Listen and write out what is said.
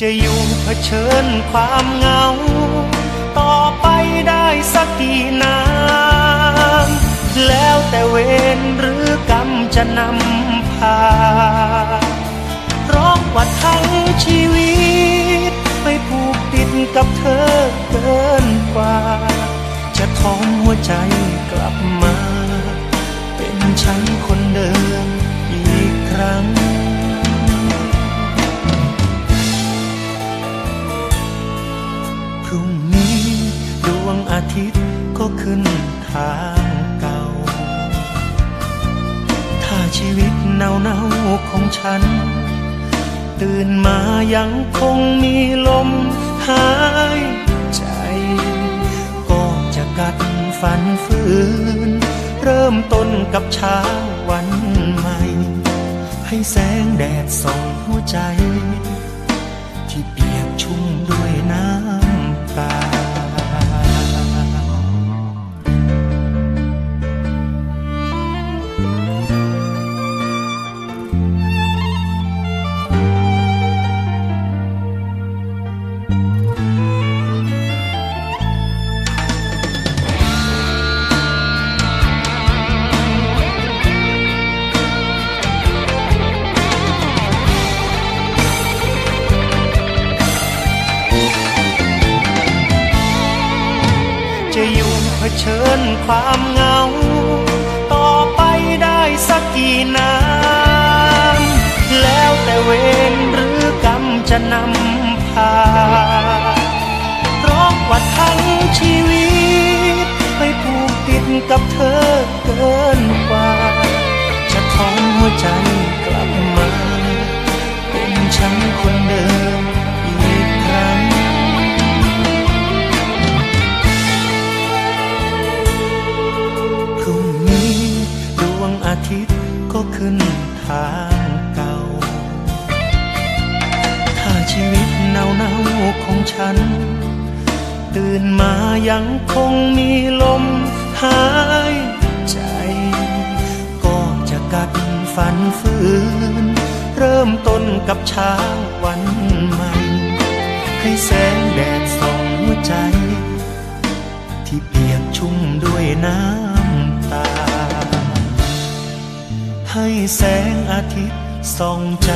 จะอยู่เผชิญความเหงา ต่อไปได้สักกี่น้ำแล้วแต่เวรหรือกรรมจะนำพาเพราะว่าทั้งชีวิต ไม่ผูกติดกับเธอเกินกว่า จะทอมหัวใจกลับมา เป็นฉันคนเดิม พรุ่งนี้ดวงอาทิตย์ก็ขึ้นทางเก่า ถ้าชีวิตเนาเนาๆของฉัน ตื่นมายังคงมีลมหายใจ ก็จะกัดฝันฝืน เริ่มต้นกับเช้าวันใหม่ ให้แสงแดดส่องหัวใจ ที่เปี จะอยู่เผชิญความเหงา ต่อไปได้สักกี่น้ำแล้วแต่เวรหรือกรรมจะนำพาเพราะว่าทั้งชีวิตไม่ผูกติดกับเธอเกินกว่า จะทอมหัวใจกลับมา เนานาของฉัน ตื่นมายังคงมีลมหายใจ ก็จะกัดฝันฝืน เริ่มต้นกับเช้าวันใหม่ ให้แสงแดดส่องหัวใจ ที่เปียกชุ่มด้วยน้ำตา ให้แสงอาทิตย์ส่องใจ